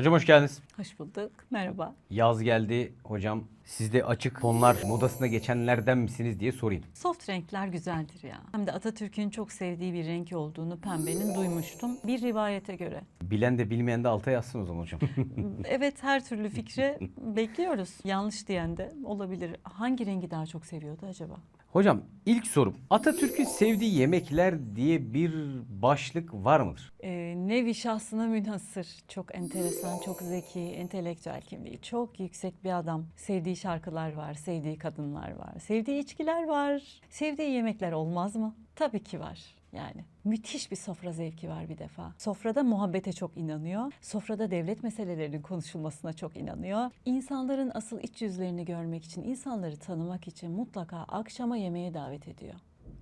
Hocam hoş geldiniz. Hoş bulduk. Merhaba. Yaz geldi hocam. Siz de açık tonlar modasına geçenlerden misiniz diye sorayım. Soft renkler güzeldir ya. Hem de Atatürk'ün çok sevdiği bir renk olduğunu pembenin duymuştum. Bir rivayete göre. Bilen de bilmeyen de alta yazsın o zaman hocam. Evet her türlü fikri bekliyoruz. Yanlış diyen de olabilir. Hangi rengi daha çok seviyordu acaba? hocam ilk sorum Atatürk'ün sevdiği yemekler diye bir başlık var mıdır? Ee, nevi şahsına münhasır. Çok enteresan, çok zeki, entelektüel kimliği. Çok yüksek bir adam. Sevdiği şarkılar var, sevdiği kadınlar var, sevdiği içkiler var. Sevdiği yemekler olmaz mı? Tabii ki var. Yani müthiş bir sofra zevki var bir defa. Sofrada muhabbete çok inanıyor. Sofrada devlet meselelerinin konuşulmasına çok inanıyor. İnsanların asıl iç yüzlerini görmek için, insanları tanımak için mutlaka akşama yemeğe davet ediyor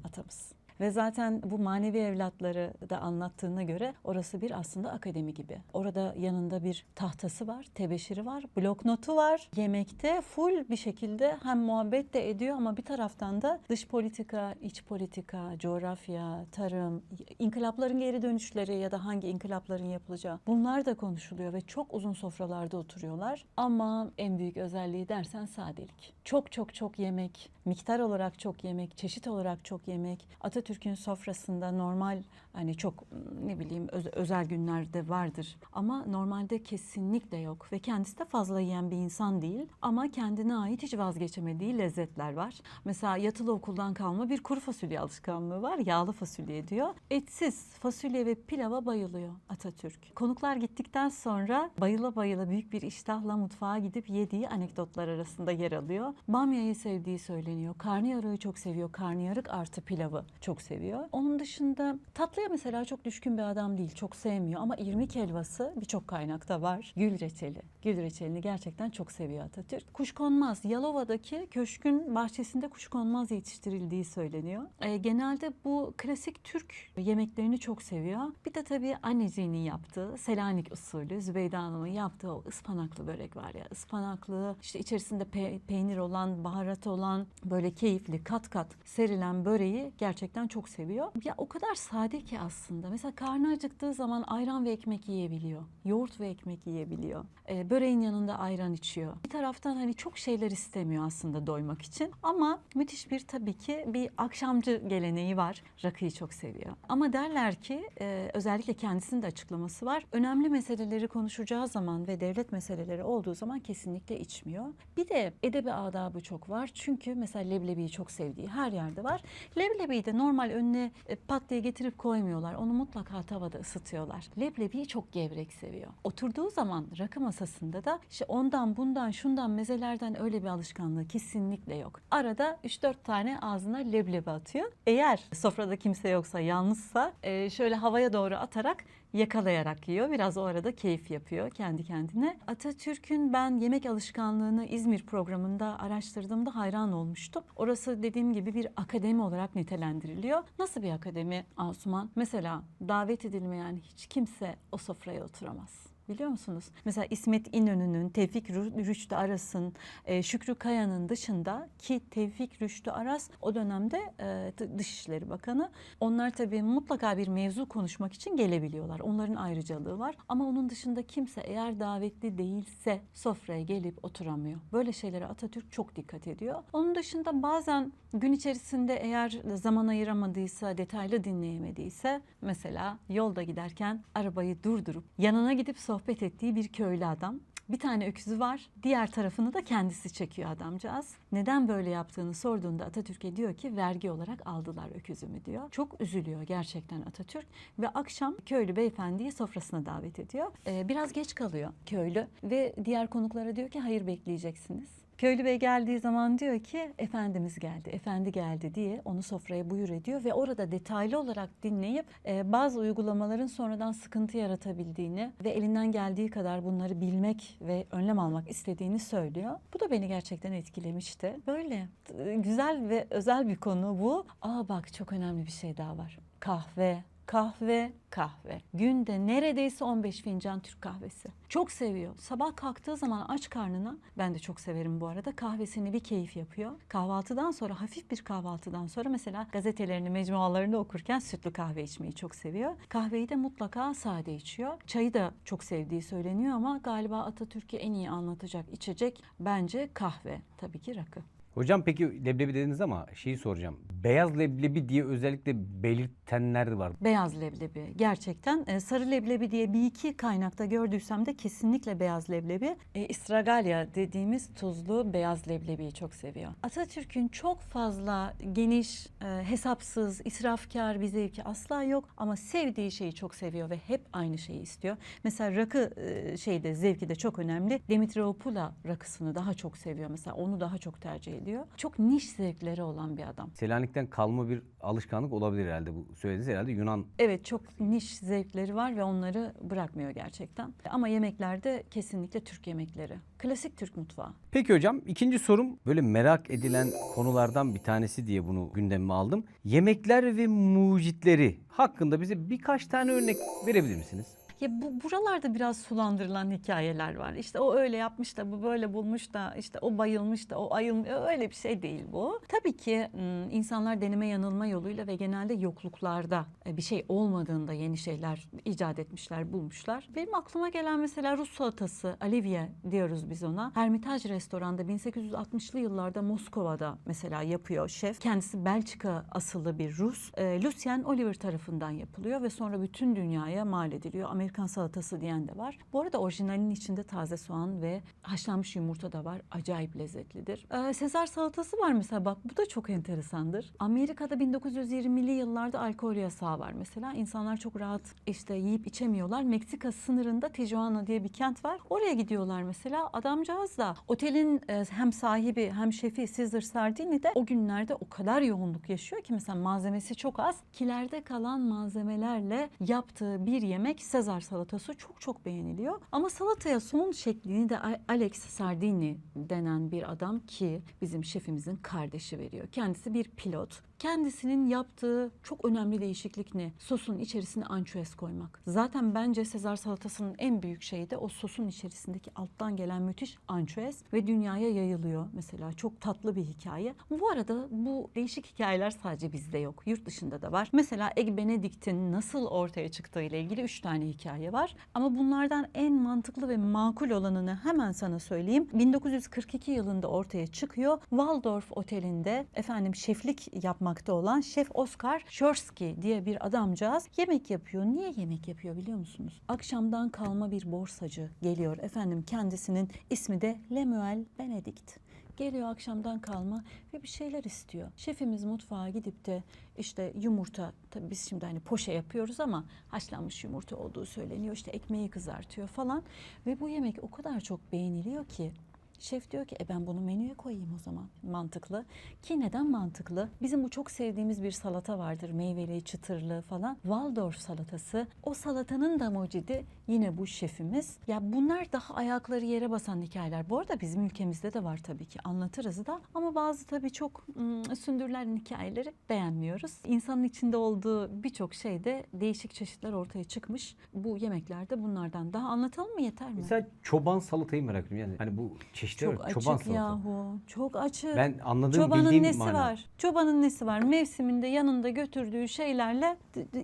atamız. Ve zaten bu manevi evlatları da anlattığına göre orası bir aslında akademi gibi. Orada yanında bir tahtası var, tebeşiri var, bloknotu var. Yemekte full bir şekilde hem muhabbet de ediyor ama bir taraftan da dış politika, iç politika, coğrafya, tarım, inkılapların geri dönüşleri ya da hangi inkılapların yapılacağı bunlar da konuşuluyor ve çok uzun sofralarda oturuyorlar. Ama en büyük özelliği dersen sadelik. Çok çok çok yemek, miktar olarak çok yemek, çeşit olarak çok yemek. Atatürk'ün sofrasında normal hani çok ne bileyim öz- özel günlerde vardır ama normalde kesinlikle yok ve kendisi de fazla yiyen bir insan değil ama kendine ait hiç vazgeçemediği lezzetler var. Mesela yatılı okuldan kalma bir kuru fasulye alışkanlığı var. Yağlı fasulye diyor. Etsiz fasulye ve pilava bayılıyor Atatürk. Konuklar gittikten sonra bayıla bayıla büyük bir iştahla mutfağa gidip yediği anekdotlar arasında yer alıyor. Bamyayı sevdiği söyleniyor. Karnıyarığı çok seviyor. Karnıyarık artı pilavı çok seviyor. Onun dışında tatlıya mesela çok düşkün bir adam değil. Çok sevmiyor ama irmik helvası birçok kaynakta var. Gül reçeli. Gül reçelini gerçekten çok seviyor Atatürk. Kuşkonmaz. Yalova'daki köşkün bahçesinde kuşkonmaz yetiştirildiği söyleniyor. E, genelde bu klasik Türk yemeklerini çok seviyor. Bir de tabii anneciğinin yaptığı Selanik usulü Zübeyde Hanım'ın yaptığı o ıspanaklı börek var ya. Ispanaklı işte içerisinde pe- peynir olan, baharat olan böyle keyifli kat kat serilen böreği gerçekten çok seviyor. Ya o kadar sade ki aslında. Mesela karnı acıktığı zaman ayran ve ekmek yiyebiliyor. Yoğurt ve ekmek yiyebiliyor. Ee, böreğin yanında ayran içiyor. Bir taraftan hani çok şeyler istemiyor aslında doymak için. Ama müthiş bir tabii ki bir akşamcı geleneği var. Rakıyı çok seviyor. Ama derler ki e, özellikle kendisinin de açıklaması var. Önemli meseleleri konuşacağı zaman ve devlet meseleleri olduğu zaman kesinlikle içmiyor. Bir de edebi adabı çok var. Çünkü mesela leblebiyi çok sevdiği her yerde var. Leblebiyi de normal önüne e, pat diye getirip koymuyorlar. Onu mutlaka tavada ısıtıyorlar. Leblebiyi çok gevrek seviyor. Oturduğu zaman rakı masasında da işte ondan bundan şundan mezelerden öyle bir alışkanlığı kesinlikle yok. Arada 3-4 tane ağzına leblebi atıyor. Eğer sofrada kimse yoksa yalnızsa e, şöyle havaya doğru atarak yakalayarak yiyor. Biraz o arada keyif yapıyor kendi kendine. Atatürk'ün ben yemek alışkanlığını İzmir programında araştırdığımda hayran olmuştum. Orası dediğim gibi bir akademi olarak nitelendiriliyor. Nasıl bir akademi Asuman? Mesela davet edilmeyen hiç kimse o sofraya oturamaz. Biliyor musunuz? Mesela İsmet İnönü'nün, Tevfik Rü- Rüştü Aras'ın, e, Şükrü Kaya'nın dışında ki Tevfik Rüştü Aras o dönemde e, Dışişleri Bakanı. Onlar tabii mutlaka bir mevzu konuşmak için gelebiliyorlar. Onların ayrıcalığı var. Ama onun dışında kimse eğer davetli değilse sofraya gelip oturamıyor. Böyle şeylere Atatürk çok dikkat ediyor. Onun dışında bazen gün içerisinde eğer zaman ayıramadıysa, detaylı dinleyemediyse mesela yolda giderken arabayı durdurup yanına gidip sohbet ettiği bir köylü adam. Bir tane öküzü var. Diğer tarafını da kendisi çekiyor adamcağız. Neden böyle yaptığını sorduğunda Atatürk'e diyor ki vergi olarak aldılar öküzümü diyor. Çok üzülüyor gerçekten Atatürk ve akşam köylü beyefendiyi sofrasına davet ediyor. Ee, biraz geç kalıyor köylü ve diğer konuklara diyor ki hayır bekleyeceksiniz. Köylü bey geldiği zaman diyor ki efendimiz geldi, efendi geldi diye onu sofraya buyur ediyor ve orada detaylı olarak dinleyip e, bazı uygulamaların sonradan sıkıntı yaratabildiğini ve elinden geldiği kadar bunları bilmek ve önlem almak istediğini söylüyor. Bu da beni gerçekten etkilemişti. Böyle e, güzel ve özel bir konu bu. Aa bak çok önemli bir şey daha var. Kahve Kahve, kahve. Günde neredeyse 15 fincan Türk kahvesi. Çok seviyor. Sabah kalktığı zaman aç karnına, ben de çok severim bu arada, kahvesini bir keyif yapıyor. Kahvaltıdan sonra, hafif bir kahvaltıdan sonra mesela gazetelerini, mecmualarını okurken sütlü kahve içmeyi çok seviyor. Kahveyi de mutlaka sade içiyor. Çayı da çok sevdiği söyleniyor ama galiba Atatürk'ü en iyi anlatacak içecek bence kahve. Tabii ki rakı. Hocam peki leblebi dediniz ama şeyi soracağım. Beyaz leblebi diye özellikle belirtenler var. Beyaz leblebi gerçekten e, sarı leblebi diye bir iki kaynakta gördüysem de kesinlikle beyaz leblebi. E, Istragalya dediğimiz tuzlu beyaz leblebiyi çok seviyor. Atatürk'ün çok fazla geniş, e, hesapsız, israfkar bir zevki asla yok ama sevdiği şeyi çok seviyor ve hep aynı şeyi istiyor. Mesela rakı e, şeyde zevki de çok önemli. Dimitriopula rakısını daha çok seviyor mesela onu daha çok tercih ediyor. Çok niş zevkleri olan bir adam. Selanik'ten kalma bir alışkanlık olabilir herhalde bu söylediğiniz herhalde Yunan Evet çok niş zevkleri var ve onları bırakmıyor gerçekten. Ama yemeklerde kesinlikle Türk yemekleri. Klasik Türk mutfağı. Peki hocam ikinci sorum böyle merak edilen konulardan bir tanesi diye bunu gündemime aldım. Yemekler ve mucitleri hakkında bize birkaç tane örnek verebilir misiniz? Ya bu buralarda biraz sulandırılan hikayeler var. İşte o öyle yapmış da bu böyle bulmuş da işte o bayılmış da o ayılmış öyle bir şey değil bu. Tabii ki insanlar deneme yanılma yoluyla ve genelde yokluklarda e, bir şey olmadığında yeni şeyler icat etmişler, bulmuşlar. Benim aklıma gelen mesela Rus salatası, Olivia diyoruz biz ona. Hermitage restoranda 1860'lı yıllarda Moskova'da mesela yapıyor şef. Kendisi Belçika asıllı bir Rus. E, Lucien Oliver tarafından yapılıyor ve sonra bütün dünyaya mal ediliyor. Amerikan salatası diyen de var. Bu arada orijinalinin içinde taze soğan ve haşlanmış yumurta da var. Acayip lezzetlidir. Ee, Sezar salatası var mesela bak bu da çok enteresandır. Amerika'da 1920'li yıllarda alkol yasağı var mesela. İnsanlar çok rahat işte yiyip içemiyorlar. Meksika sınırında Tijuana diye bir kent var. Oraya gidiyorlar mesela. Adamcağız da otelin e, hem sahibi hem şefi Caesar Sardini de o günlerde o kadar yoğunluk yaşıyor ki mesela malzemesi çok az. Kilerde kalan malzemelerle yaptığı bir yemek Sezar salatası çok çok beğeniliyor. Ama salataya son şeklini de Alex Sardini denen bir adam ki bizim şefimizin kardeşi veriyor. Kendisi bir pilot. Kendisinin yaptığı çok önemli değişiklik ne? Sosun içerisine ançuez koymak. Zaten bence Sezar salatasının en büyük şeyi de o sosun içerisindeki alttan gelen müthiş ançuez ve dünyaya yayılıyor mesela. Çok tatlı bir hikaye. Bu arada bu değişik hikayeler sadece bizde yok. Yurt dışında da var. Mesela Egg Benedict'in nasıl ortaya çıktığı ile ilgili üç tane hikaye var. Ama bunlardan en mantıklı ve makul olanını hemen sana söyleyeyim. 1942 yılında ortaya çıkıyor. Waldorf Oteli'nde efendim şeflik yapmakta olan Şef Oscar Shorsky diye bir adamcağız yemek yapıyor. Niye yemek yapıyor biliyor musunuz? Akşamdan kalma bir borsacı geliyor. Efendim kendisinin ismi de Lemuel Benedict. Geliyor akşamdan kalma ve bir şeyler istiyor. Şefimiz mutfağa gidip de işte yumurta, tabii biz şimdi hani poşe yapıyoruz ama haşlanmış yumurta olduğu söyleniyor. İşte ekmeği kızartıyor falan ve bu yemek o kadar çok beğeniliyor ki Şef diyor ki e ben bunu menüye koyayım o zaman. Mantıklı. Ki neden mantıklı? Bizim bu çok sevdiğimiz bir salata vardır. Meyveli, çıtırlı falan. Waldorf salatası. O salatanın da mucidi yine bu şefimiz. Ya bunlar daha ayakları yere basan hikayeler. Bu arada bizim ülkemizde de var tabii ki. Anlatırız da. Ama bazı tabii çok ım, sündürülen hikayeleri beğenmiyoruz. İnsanın içinde olduğu birçok şeyde değişik çeşitler ortaya çıkmış. Bu yemeklerde bunlardan. Daha anlatalım mı yeter mi? Mesela çoban salatayı merak ediyorum. Yani hani bu çeşitler Çok var. açık çoban salatası. yahu. Çok açık. Ben anladığım Çobanın bildiğim nesi mana. var? Çobanın nesi var? Mevsiminde yanında götürdüğü şeylerle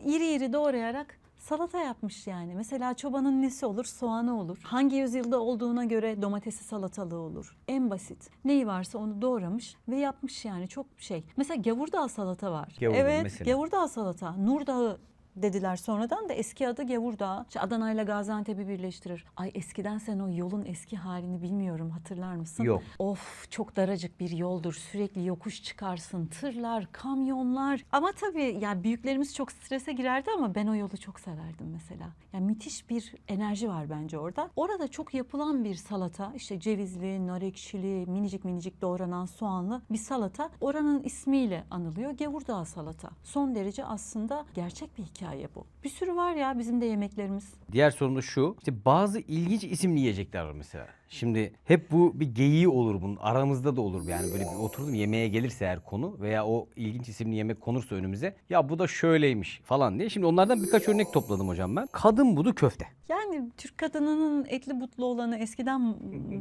iri iri doğrayarak salata yapmış yani. Mesela çobanın nesi olur? Soğanı olur. Hangi yüzyılda olduğuna göre domatesi salatalığı olur. En basit. Neyi varsa onu doğramış ve yapmış yani çok şey. Mesela gavurdağ salata var. Gavurdağ evet, mesela. gavurdağ salata. Nur Dağı dediler sonradan da eski adı Gavurdağ. İşte Adana ile Gaziantep'i birleştirir. Ay eskiden sen o yolun eski halini bilmiyorum hatırlar mısın? Yok. Of çok daracık bir yoldur. Sürekli yokuş çıkarsın. Tırlar, kamyonlar. Ama tabii yani büyüklerimiz çok strese girerdi ama ben o yolu çok severdim mesela. Yani müthiş bir enerji var bence orada. Orada çok yapılan bir salata. işte cevizli, nar ekşili, minicik minicik doğranan soğanlı bir salata. Oranın ismiyle anılıyor. Gavurdağ salata. Son derece aslında gerçek bir hikaye hikaye bu. Bir sürü var ya bizim de yemeklerimiz. Diğer sorun da şu. İşte bazı ilginç isimli yiyecekler var mesela. Şimdi hep bu bir geyiği olur bunun. Aramızda da olur yani böyle bir oturdum yemeğe gelirse eğer konu veya o ilginç isimli yemek konursa önümüze ya bu da şöyleymiş falan diye. Şimdi onlardan birkaç örnek topladım hocam ben. Kadın budu köfte. Yani Türk kadınının etli butlu olanı eskiden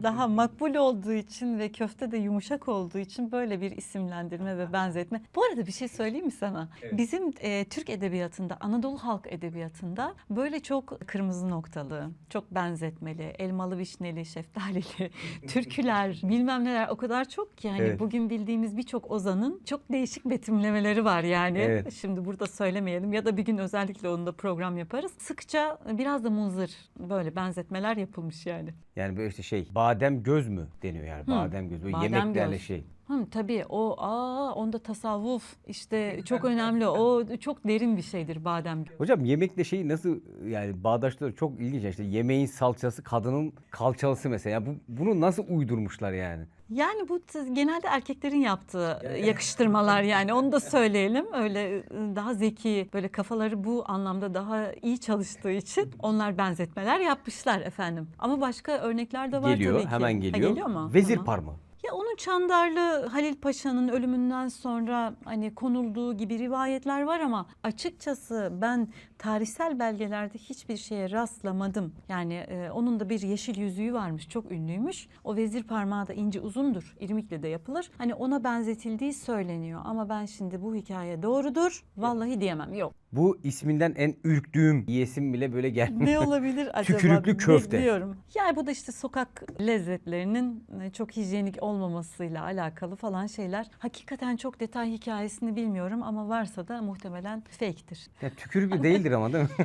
daha makbul olduğu için ve köfte de yumuşak olduğu için böyle bir isimlendirme ve benzetme. Bu arada bir şey söyleyeyim mi sana? Bizim e, Türk edebiyatında, Anadolu halk edebiyatında böyle çok kırmızı noktalı, çok benzetmeli, elmalı, vişneli, şeftalili, türküler, bilmem neler o kadar çok ki. Yani Evet. bugün bildiğimiz birçok ozanın çok değişik betimlemeleri var yani. Evet. Şimdi burada söylemeyelim ya da bir gün özellikle onu da program yaparız. Sıkça biraz da munzır böyle benzetmeler yapılmış yani. Yani böyle işte şey badem göz mü deniyor yani badem göz. Böyle badem yemeklerle göz. şey. Hı, tabii o aa onda tasavvuf işte çok önemli. O çok derin bir şeydir badem. Hocam yemekle şeyi nasıl yani bağdaşları çok ilginç. İşte yemeğin salçası kadının kalçalısı mesela. Yani bu, bunu nasıl uydurmuşlar yani? Yani bu genelde erkeklerin yaptığı yakıştırmalar yani onu da söyleyelim. Öyle e, daha zeki böyle kafaları bu anlamda daha iyi çalıştığı için onlar benzetmeler yapmışlar efendim. Ama başka örnekler de var geliyor tabii ki. hemen Ha, geliyor. geliyor mu? Vezir Tamam. parmağı. Ya onun Çandarlı Halil Paşa'nın ölümünden sonra hani konulduğu gibi rivayetler var ama açıkçası ben tarihsel belgelerde hiçbir şeye rastlamadım. Yani e, onun da bir yeşil yüzüğü varmış, çok ünlüymüş. O vezir parmağı da ince uzundur, irmikle de yapılır. Hani ona benzetildiği söyleniyor ama ben şimdi bu hikaye doğrudur vallahi diyemem. Yok. Bu isminden en ürktüğüm yiyesim bile böyle gelmiyor. Ne olabilir acaba? Tükürüklü köfte. Bekliyorum. Yani bu da işte sokak lezzetlerinin e, çok hijyenik olmamasıyla alakalı falan şeyler. Hakikaten çok detay hikayesini bilmiyorum ama varsa da muhtemelen fake'tir. Ya tükürüklü değildir ama değil mi?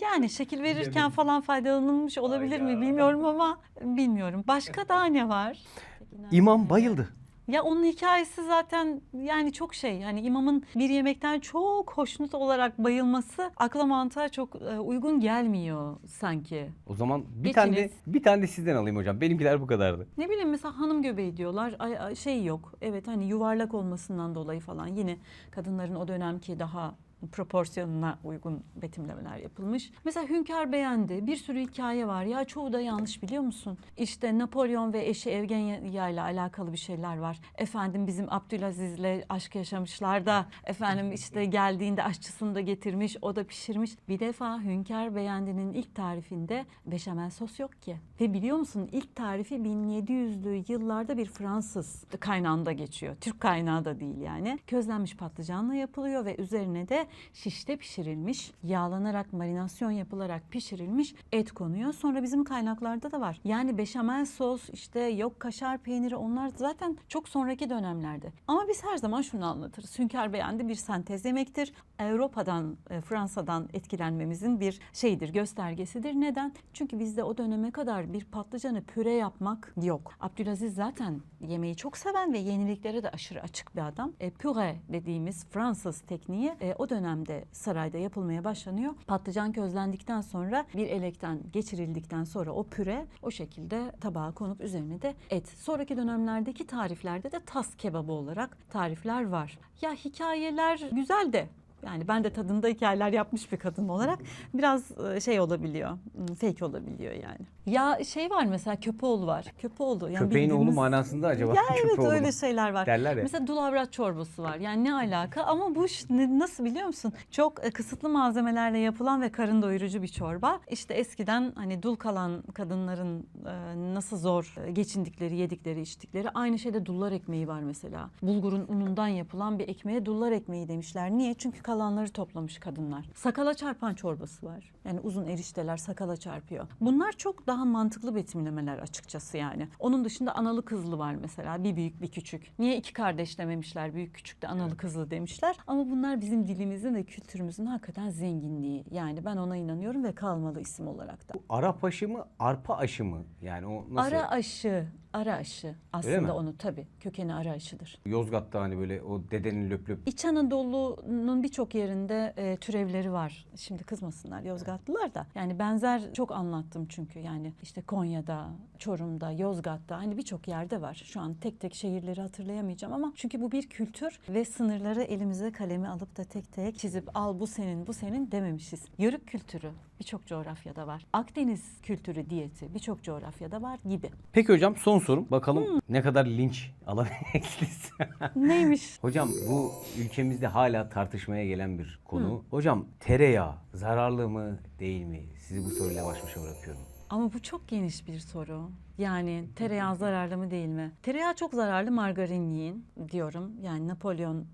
Yani şekil verirken falan faydalanılmış olabilir mi bilmiyorum ama bilmiyorum. Başka daha ne var? İmam bayıldı. Ya onun hikayesi zaten yani çok şey. Yani imamın bir yemekten çok hoşnut olarak bayılması akla mantığa çok e, uygun gelmiyor sanki. O zaman bir tane de, Geçiniz. bir tane de sizden alayım hocam. Benimkiler bu kadardı. Ne bileyim mesela hanım göbeği diyorlar. Ay, ay, şey yok. Evet hani yuvarlak olmasından dolayı falan yine kadınların o dönemki daha proporsiyonuna uygun betimlemeler yapılmış. Mesela Hünkar beğendi. Bir sürü hikaye var. Ya çoğu da yanlış biliyor musun? İşte Napolyon ve eşi Evgenya ile alakalı bir şeyler var. Efendim bizim Abdülaziz'le aşk yaşamışlar da efendim işte geldiğinde aşçısını da getirmiş, o da pişirmiş. Bir defa Hünkar Beğendi'nin ilk tarifinde beşamel sos yok ki. Ve biliyor musun ilk tarifi 1700'lü yıllarda bir Fransız kaynağında geçiyor. Türk kaynağı da değil yani. Közlenmiş patlıcanla yapılıyor ve üzerine de şişte pişirilmiş, yağlanarak marinasyon yapılarak pişirilmiş et konuyor. Sonra bizim kaynaklarda da var. Yani beşamel sos işte yok kaşar peyniri onlar zaten çok sonraki dönemlerde. Ama biz her zaman şunu anlatırız. Hünkar beğendi bir sentez yemektir. Avrupa'dan, e, Fransa'dan etkilenmemizin bir şeydir, göstergesidir. Neden? Çünkü bizde o döneme kadar bir patlıcanı püre yapmak yok. Abdülaziz zaten yemeği çok seven ve yeniliklere de aşırı açık bir adam. E, püre dediğimiz Fransız tekniği e, o dönemde sarayda yapılmaya başlanıyor. Patlıcan közlendikten sonra bir elekten geçirildikten sonra o püre o şekilde tabağa konup üzerine de et. Sonraki dönemlerdeki tariflerde de tas kebabı olarak tarifler var. Ya hikayeler güzel de yani ben de tadında hikayeler yapmış bir kadın olarak biraz e, şey olabiliyor, hmm, fake olabiliyor yani. Ya şey var mesela Köpoğlu var. Köpoğlu. Yani Köpeğin oğlu bildiğimiz- manasında acaba? Ya evet öyle şeyler var. Derler ya. Mesela dulavrat çorbası var. Yani ne alaka? Ama bu nasıl biliyor musun? Çok e, kısıtlı malzemelerle yapılan ve karın doyurucu bir çorba. İşte eskiden hani dul kalan kadınların e, nasıl zor geçindikleri, yedikleri, içtikleri. Aynı şeyde dullar ekmeği var mesela. Bulgurun unundan yapılan bir ekmeğe dullar ekmeği demişler. Niye? Çünkü kalanları toplamış kadınlar. Sakala çarpan çorbası var. Yani uzun erişteler sakala çarpıyor. Bunlar çok daha mantıklı betimlemeler açıkçası yani. Onun dışında analı kızlı var mesela. Bir büyük bir küçük. Niye iki kardeş dememişler? Büyük küçük de analı kızlı demişler. Ama bunlar bizim dilimizin ve kültürümüzün hakikaten zenginliği. Yani ben ona inanıyorum ve kalmalı isim olarak da. Bu Arap aşı mı, arpa aşı mı? Yani o nasıl? Ara aşı Ara aşı mi? aslında onu tabii kökeni ara aşıdır. Yozgat'ta hani böyle o dedenin löp löp İç Anadolu'nun birçok yerinde e, türevleri var. Şimdi kızmasınlar Yozgatlılar da. Yani benzer çok anlattım çünkü. Yani işte Konya'da, Çorum'da, Yozgat'ta hani birçok yerde var. Şu an tek tek şehirleri hatırlayamayacağım ama çünkü bu bir kültür ve sınırları elimize kalemi alıp da tek tek çizip al bu senin bu senin dememişiz. Yörük kültürü birçok coğrafyada var. Akdeniz kültürü diyeti birçok coğrafyada var gibi. Peki hocam son sorum. Bakalım ne kadar linç alabileceksiniz. Neymiş? hocam bu ülkemizde hala tartışmaya gelen bir konu. Hocam tereyağı zararlı mı değil mi? Sizi bu soruyla baş başa bırakıyorum. Ama bu çok geniş bir soru. Yani tereyağı zararlı mı değil mi? Tereyağı çok zararlı margarin yiyin diyorum. Yani Napolyon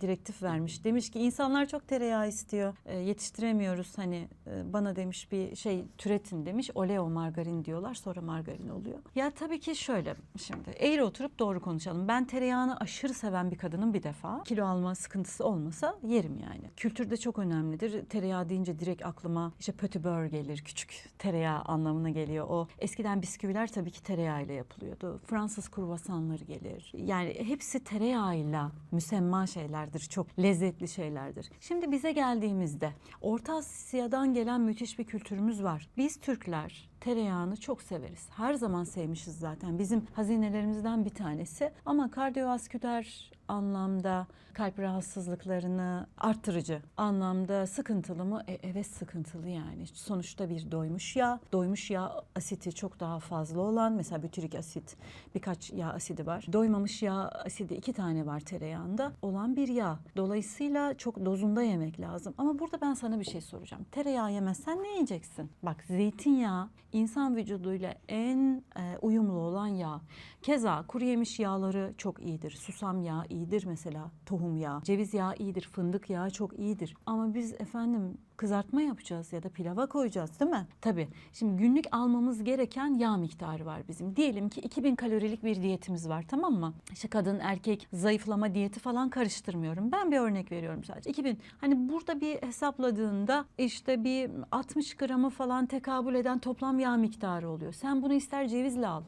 direktif vermiş. Demiş ki insanlar çok tereyağı istiyor. E, yetiştiremiyoruz hani e, bana demiş bir şey türetin demiş. Oleo margarin diyorlar sonra margarin oluyor. Ya tabii ki şöyle şimdi eğri oturup doğru konuşalım. Ben tereyağını aşırı seven bir kadının bir defa. Kilo alma sıkıntısı olmasa yerim yani. Kültürde çok önemlidir. Tereyağı deyince direkt aklıma işte pötibör gelir. Küçük tereyağı anlamına geliyor. O eskiden bisküviler tabii ki tereyağıyla yapılıyordu. Fransız kruvasanları gelir. Yani hepsi tereyağıyla müsemma şeylerdir. Çok lezzetli şeylerdir. Şimdi bize geldiğimizde Orta Asya'dan gelen müthiş bir kültürümüz var. Biz Türkler tereyağını çok severiz. Her zaman sevmişiz zaten. Bizim hazinelerimizden bir tanesi. Ama kardiyovasküler anlamda kalp rahatsızlıklarını arttırıcı anlamda sıkıntılı mı? E, evet sıkıntılı yani. Sonuçta bir doymuş yağ. Doymuş yağ asiti çok daha fazla olan mesela bütürik asit birkaç yağ asidi var. Doymamış yağ asidi iki tane var tereyağında olan bir yağ. Dolayısıyla çok dozunda yemek lazım. Ama burada ben sana bir şey soracağım. Tereyağı yemezsen ne yiyeceksin? Bak zeytinyağı insan vücuduyla en e, uyumlu olan yağ. Keza kuru yemiş yağları çok iyidir. Susam yağı iyidir mesela. Tohum yağı. Ceviz yağı iyidir. Fındık yağı çok iyidir. Ama biz efendim kızartma yapacağız ya da pilava koyacağız değil mi? Tabii. Şimdi günlük almamız gereken yağ miktarı var bizim. Diyelim ki 2000 kalorilik bir diyetimiz var tamam mı? İşte kadın erkek zayıflama diyeti falan karıştırmıyorum. Ben bir örnek veriyorum sadece. 2000 hani burada bir hesapladığında işte bir 60 gramı falan tekabül eden toplam yağ miktarı oluyor. Sen bunu ister cevizle al.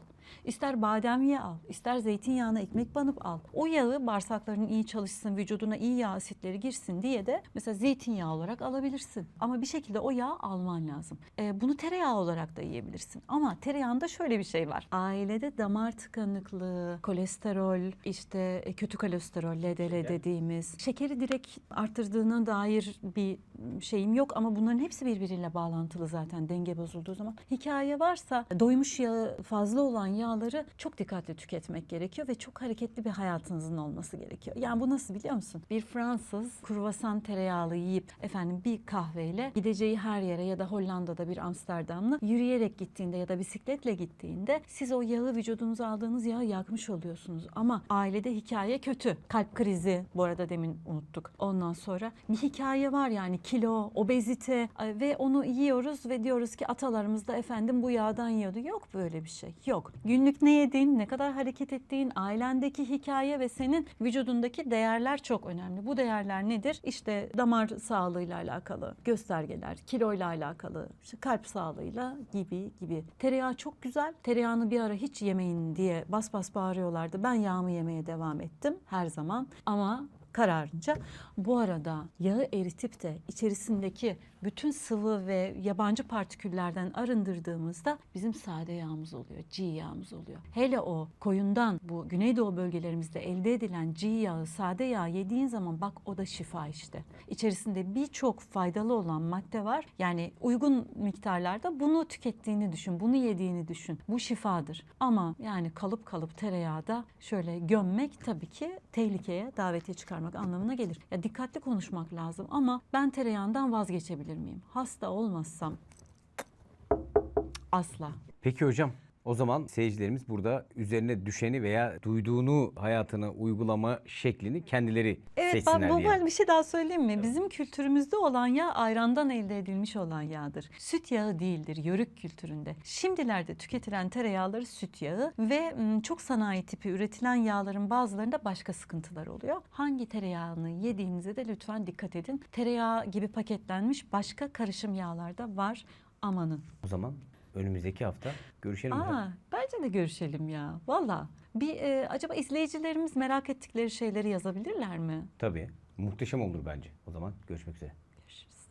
İster badem yağı al, ister zeytinyağına ekmek banıp al. O yağı bağırsakların iyi çalışsın, vücuduna iyi yağ asitleri girsin diye de mesela zeytinyağı olarak alabilirsin. Ama bir şekilde o yağı alman lazım. Ee, bunu tereyağı olarak da yiyebilirsin. Ama tereyağında şöyle bir şey var. Ailede damar tıkanıklığı, kolesterol, işte e, kötü kolesterol, LDL dediğimiz şekeri direkt arttırdığına dair bir şeyim yok ama bunların hepsi birbiriyle bağlantılı zaten denge bozulduğu zaman. Hikaye varsa doymuş yağı fazla olan yağları çok dikkatli tüketmek gerekiyor ve çok hareketli bir hayatınızın olması gerekiyor. Yani bu nasıl biliyor musun? Bir Fransız kruvasan tereyağlı yiyip efendim bir kahveyle gideceği her yere ya da Hollanda'da bir Amsterdamlı yürüyerek gittiğinde ya da bisikletle gittiğinde siz o yağı vücudunuza aldığınız yağı yakmış oluyorsunuz. Ama ailede hikaye kötü. Kalp krizi bu arada demin unuttuk. Ondan sonra bir hikaye var yani kilo, obezite e, ve onu yiyoruz ve diyoruz ki atalarımız da efendim bu yağdan yiyordu. Yok böyle bir şey. Yok. Günlük ne yediğin, ne kadar hareket ettiğin, ailendeki hikaye ve senin vücudundaki değerler çok önemli. Bu değerler nedir? İşte damar sağlığıyla alakalı göstergeler, kiloyla alakalı, işte kalp sağlığıyla gibi gibi. Tereyağı çok güzel. Tereyağını bir ara hiç yemeyin diye bas bas bağırıyorlardı. Ben yağımı yemeye devam ettim her zaman. Ama kararınca bu arada yağı eritip de içerisindeki bütün sıvı ve yabancı partiküllerden arındırdığımızda bizim sade yağımız oluyor, G yağımız oluyor. Hele o koyundan bu Güneydoğu bölgelerimizde elde edilen G yağı, sade yağ yediğin zaman bak o da şifa işte. İçerisinde birçok faydalı olan madde var. Yani uygun miktarlarda bunu tükettiğini düşün, bunu yediğini düşün. Bu şifadır. Ama yani kalıp kalıp tereyağı da şöyle gömmek tabii ki tehlikeye davetiye çıkarmak anlamına gelir. Ya dikkatli konuşmak lazım ama ben tereyağından vazgeçebilir miyim? Hasta olmazsam asla. Peki hocam o zaman seyircilerimiz burada üzerine düşeni veya duyduğunu hayatına uygulama şeklini kendileri Evet seçsinler ben diyelim. normal bir şey daha söyleyeyim mi? Bizim kültürümüzde olan yağ ayrandan elde edilmiş olan yağdır. Süt yağı değildir yörük kültüründe. Şimdilerde tüketilen tereyağları süt yağı ve çok sanayi tipi üretilen yağların bazılarında başka sıkıntılar oluyor. Hangi tereyağını yediğinize de lütfen dikkat edin. Tereyağı gibi paketlenmiş başka karışım yağlar da var. Amanın. O zaman önümüzdeki hafta görüşelim. Aa, bence de görüşelim ya. Valla. Bir e, acaba izleyicilerimiz merak ettikleri şeyleri yazabilirler mi? Tabii. Muhteşem olur bence. O zaman görüşmek üzere. Görüşürüz.